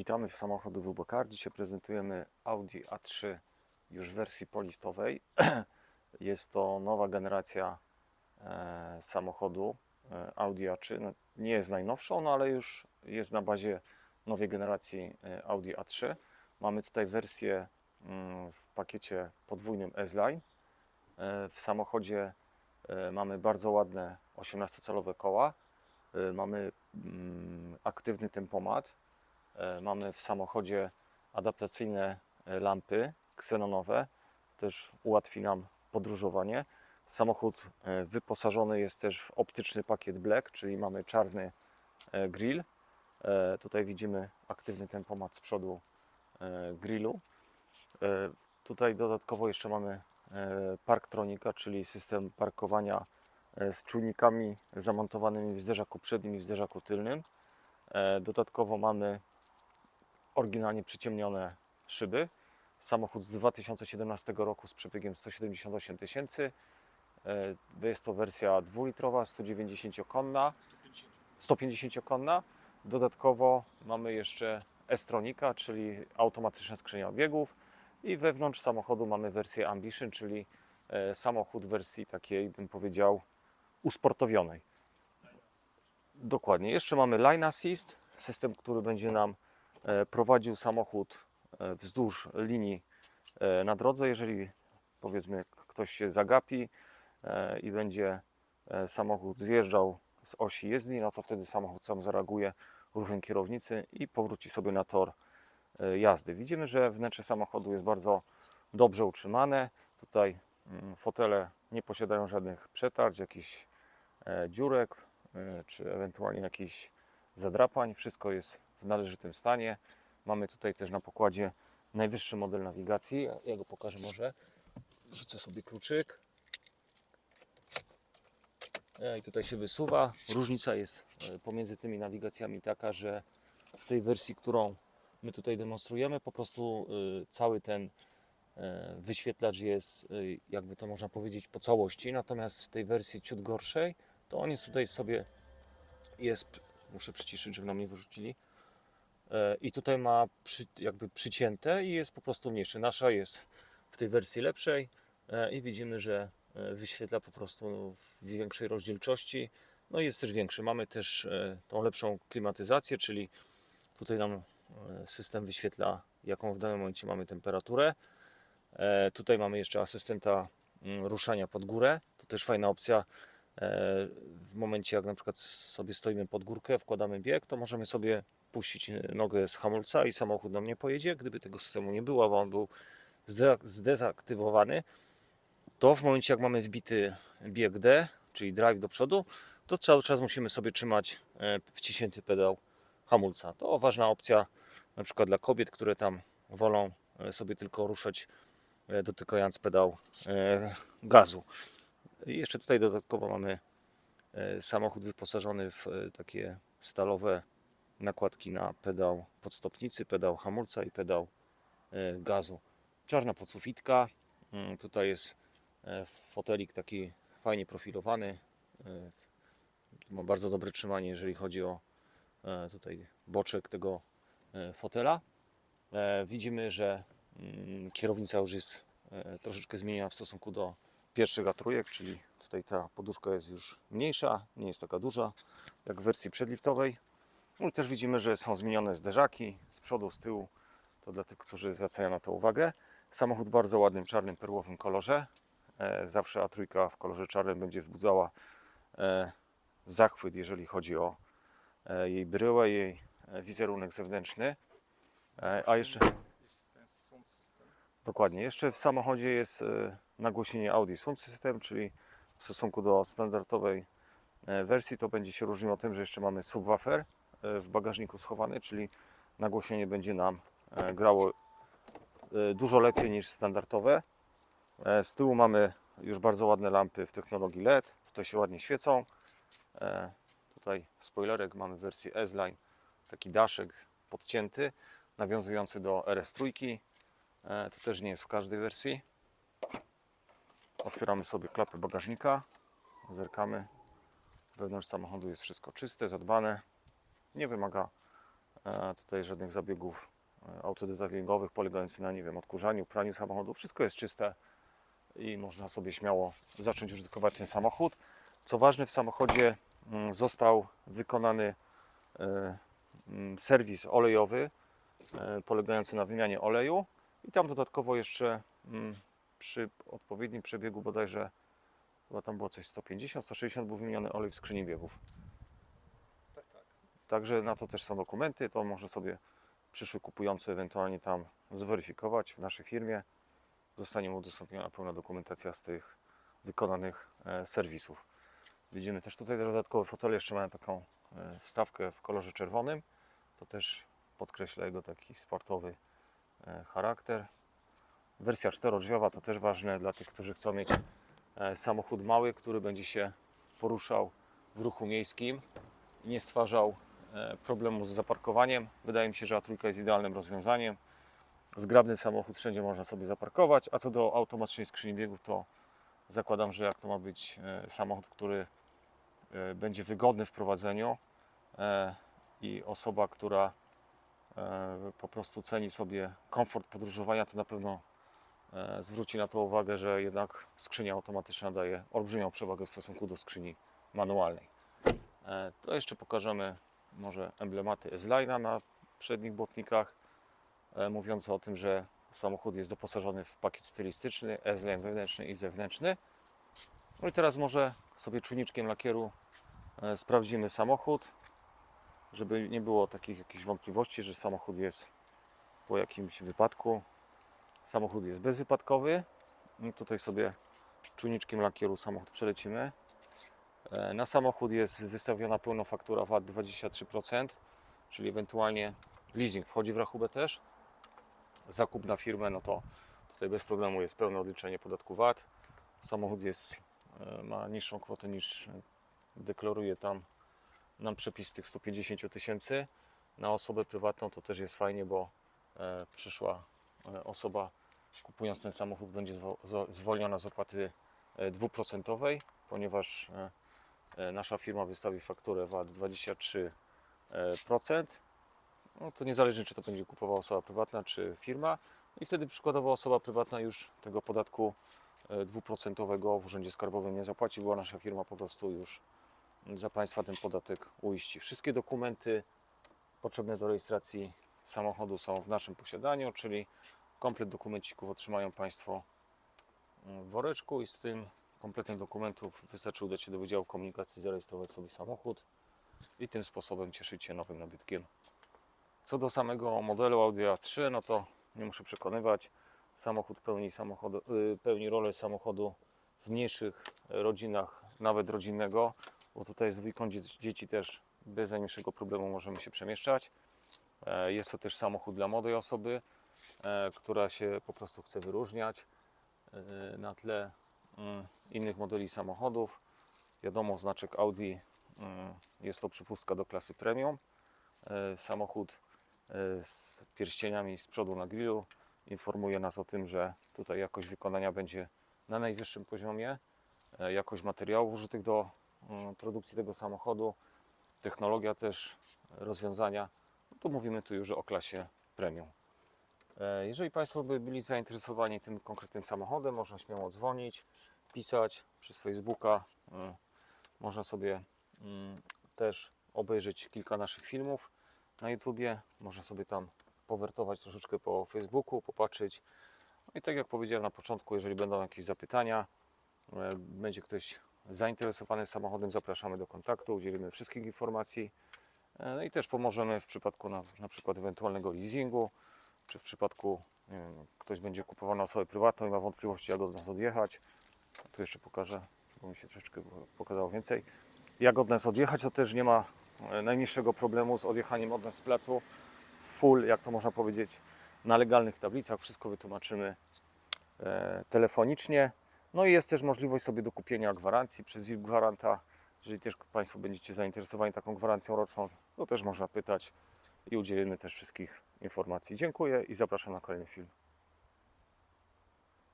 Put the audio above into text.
Witamy w samochodu WBK. Dzisiaj prezentujemy Audi A3 już w wersji poliftowej. Jest to nowa generacja e, samochodu e, Audi A3. No, nie jest najnowszą, no, ale już jest na bazie nowej generacji e, Audi A3. Mamy tutaj wersję mm, w pakiecie podwójnym S-Line. W samochodzie mamy bardzo ładne 18-calowe koła. Mamy mm, aktywny tempomat. E, Mamy w samochodzie adaptacyjne e, lampy ksenonowe, też ułatwi nam podróżowanie. Samochód e, wyposażony jest też w optyczny pakiet Black, czyli mamy czarny grill. Tutaj widzimy aktywny tempomat z przodu grillu. Tutaj dodatkowo jeszcze mamy Parktronika, czyli system parkowania z czujnikami zamontowanymi w zderzaku przednim i w zderzaku tylnym. Dodatkowo mamy oryginalnie przyciemnione szyby. Samochód z 2017 roku z przebiegiem 178 tysięcy. E, Jest to wersja dwulitrowa, 190-konna, 150-konna. Dodatkowo mamy jeszcze S-Tronika, czyli automatyczne skrzynia biegów i wewnątrz samochodu mamy wersję Ambition, czyli e, samochód wersji takiej, bym powiedział, usportowionej. Dokładnie. Jeszcze mamy Line Assist, system, który będzie nam prowadził samochód e, wzdłuż linii e, na drodze. Jeżeli powiedzmy ktoś się zagapi e, i będzie e, samochód zjeżdżał z osi jezdni, no to wtedy samochód sam zareaguje ruchem kierownicy i powróci sobie na tor e, jazdy. Widzimy, że wnętrze samochodu jest bardzo dobrze utrzymane. Tutaj mm, fotele nie posiadają żadnych przetarć, jakichś e, dziurek, e, czy ewentualnie jakichś zadrapań. Wszystko jest w należytym stanie. Mamy tutaj też na pokładzie najwyższy model nawigacji. Ja- go pokażę może. Rzucę sobie kluczyk. E, I tutaj się wysuwa. Różnica jest e, pomiędzy tymi nawigacjami taka, że w tej wersji, którą my tutaj demonstrujemy, po prostu y, cały ten e, wyświetlacz jest, jakby to można powiedzieć, po całości. Natomiast w tej wersji ciut gorszej, to on jest tutaj sobie, jest, muszę przyciszyć, żeby nam nie wyrzucili. E, I tutaj ma przy, jakby przycięte i jest po prostu mniejszy. Nasza jest w tej wersji lepszej e, i widzimy, że e, wyświetla po prostu w większej rozdzielczości. No i jest też większy. Mamy też tą lepszą klimatyzację, czyli tutaj nam system wyświetla, jaką w danym momencie mamy temperaturę. Tutaj mamy jeszcze asystenta mm, ruszania pod górę. To też fajna opcja. E, W momencie, jak na przykład sobie stoimy pod górkę, wkładamy bieg, to możemy sobie puścić nogę z hamulca i samochód nam nie pojedzie. Gdyby tego systemu nie było, bo on był zde- zdezaktywowany, to w momencie, jak mamy wbity bieg D, czyli drive do przodu, to cały czas musimy sobie trzymać e, wciśnięty pedał hamulca. To ważna opcja na przykład dla kobiet, które tam wolą e, sobie tylko ruszać dotykając pedał gazu. Jeszcze tutaj dodatkowo mamy e, samochód wyposażony w e, takie stalowe nakładki na pedał podstopnicy, pedał hamulca i pedał e, gazu. Czarna podsufitka. Mm, Tutaj jest fotelik taki fajnie profilowany. Ma bardzo dobre trzymanie, jeżeli chodzi o tutaj boczek tego fotela. Widzimy, że mm, kierownica już jest troszeczkę zmieniona w stosunku do pierwszych A3, czyli tutaj ta poduszka jest już mniejsza, nie jest taka duża jak w wersji przedliftowej. No też widzimy, że są zmienione zderzaki z przodu, z tyłu. To dla tych, którzy zwracają na to uwagę. Samochód w bardzo ładnym czarnym perłowym kolorze. E, Zawsze A3 w kolorze czarnym będzie wzbudzała e, zachwyt, jeżeli chodzi o e, jej bryłę, jej wizerunek zewnętrzny. A jeszcze jest ten sound system. Dokładnie, jeszcze w samochodzie jest e, nagłośnienie Audi Sound System, czyli w stosunku do standardowej e, wersji to będzie się różniło tym, że jeszcze mamy subwoofer e, w bagażniku schowany, czyli nagłośnienie będzie nam grało dużo lepiej niż standardowe. Z tyłu mamy już bardzo ładne lampy w technologii LED, tutaj się ładnie świecą. Tutaj spoilerek mamy w wersji S-Line, taki daszek podcięty, nawiązujący do RS3. E, To też nie jest w każdej wersji. Otwieramy sobie klapę bagażnika, zerkamy. Wewnątrz samochodu jest wszystko czyste, zadbane. Nie wymaga E, Tutaj żadnych zabiegów e, autodetailingowych polegających na, nie wiem, odkurzaniu, praniu samochodu. Wszystko jest czyste i można sobie śmiało zacząć użytkować ten samochód. Co ważne, w samochodzie mm, został wykonany mm, serwis olejowy polegający na wymianie oleju i tam dodatkowo jeszcze mm, przy odpowiednim przebiegu bodajże chyba tam było coś 150-160 był wymieniony olej w skrzyni biegów. Tak, tak. Także na to też są dokumenty, to może sobie przyszły kupujący ewentualnie tam zweryfikować w naszej firmie. Zostanie mu udostępniona pełna dokumentacja z tych wykonanych e, serwisów. Widzimy też tutaj dodatkowe fotele, jeszcze mają taką e, wstawkę w kolorze czerwonym. To też podkreśla jego taki sportowy charakter. Wersja czterodrzwiowa to też ważne dla tych, którzy chcą mieć e, samochód mały, który będzie się poruszał w ruchu miejskim i nie stwarzał e, problemu z zaparkowaniem. Wydaje mi się, że A3 jest idealnym rozwiązaniem. Zgrabny samochód wszędzie można sobie zaparkować, a co do automatycznej skrzyni biegów, to zakładam, że jak to ma być e, samochód, który e, będzie wygodny w prowadzeniu e, i osoba, która e, po prostu ceni sobie komfort podróżowania, to na pewno e, zwróci na to uwagę, że jednak skrzynia automatyczna daje olbrzymią przewagę w stosunku do skrzyni manualnej. E, To jeszcze pokażemy może emblematy S-Line'a na przednich błotnikach, e, mówiące o tym, że samochód jest doposażony w pakiet stylistyczny, S-Line wewnętrzny i zewnętrzny. No i teraz może sobie czujniczkiem lakieru e, sprawdzimy samochód, żeby nie było takich jakichś wątpliwości, że samochód jest po jakimś wypadku. Samochód jest bezwypadkowy. I tutaj sobie czujniczkiem lakieru samochód przelecimy. E, Na samochód jest wystawiona pełna faktura VAT 23%, czyli ewentualnie leasing wchodzi w rachubę też. Zakup na firmę, no to tutaj bez problemu jest pełne odliczenie podatku VAT. Samochód jest, e, ma niższą kwotę niż deklaruje tam nam przepis tych 150 000 tysięcy. Na osobę prywatną to też jest fajnie, bo e, przyszła e, osoba kupując ten samochód będzie zwolniona z opłaty e, dwuprocentowej, ponieważ e, nasza firma wystawi fakturę VAT 23%. No to niezależnie czy to będzie kupowała osoba prywatna czy firma i wtedy przykładowo osoba prywatna już tego podatku dwuprocentowego w Urzędzie Skarbowym nie zapłaci, bo nasza firma po prostu już za Państwa ten podatek uiści. Wszystkie dokumenty potrzebne do rejestracji samochodu są w naszym posiadaniu, czyli komplet dokumencików otrzymają Państwo w woreczku i z tym kompletem dokumentów wystarczy udać się do Wydziału Komunikacji, zarejestrować sobie samochód i tym sposobem cieszyć się nowym nabytkiem. Co do samego modelu Audi A3, no to nie muszę przekonywać, samochód pełni, samochod, y, pełni rolę samochodu w mniejszych rodzinach, nawet rodzinnego, bo tutaj z dwójką dzie- dzieci też bez najmniejszego problemu możemy się przemieszczać. E, Jest to też samochód dla młodej osoby, e, która się po prostu chce wyróżniać e, na tle mm, innych modeli samochodów. Wiadomo, znaczek Audi mm, jest to przypustka do klasy premium. Samochód z pierścieniami z przodu na grillu informuje nas o tym, że tutaj jakość wykonania będzie na najwyższym poziomie. Jakość materiałów użytych do produkcji tego samochodu, technologia też, rozwiązania. No to mówimy tu już o klasie premium. E, Jeżeli Państwo by byli zainteresowani tym konkretnym samochodem, można śmiało dzwonić, pisać przez Facebooka. E, Można sobie mm, też obejrzeć kilka naszych filmów na YouTubie. Można sobie tam powertować troszeczkę po Facebooku, popatrzeć. No i tak jak powiedziałem na początku, jeżeli będą jakieś zapytania, e, będzie ktoś zainteresowany samochodem, zapraszamy do kontaktu, udzielimy wszystkich informacji. E, No i też pomożemy w przypadku na, na przykład ewentualnego leasingu, czy w przypadku wiem, ktoś będzie kupował na osobę prywatną i ma wątpliwości jak od nas odjechać. Tu jeszcze pokażę, bo mi się troszeczkę pokazało więcej. Jak od nas odjechać, to też nie ma e, najmniejszego problemu z odjechaniem od nas z placu. Full, jak to można powiedzieć, na legalnych tablicach. Wszystko wytłumaczymy e, telefonicznie. No i jest też możliwość sobie dokupienia gwarancji przez VIP Gwaranta. Jeżeli też Państwo będziecie zainteresowani taką gwarancją roczną, to też można pytać i udzielimy też wszystkich informacji. Dziękuję i zapraszam na kolejny film.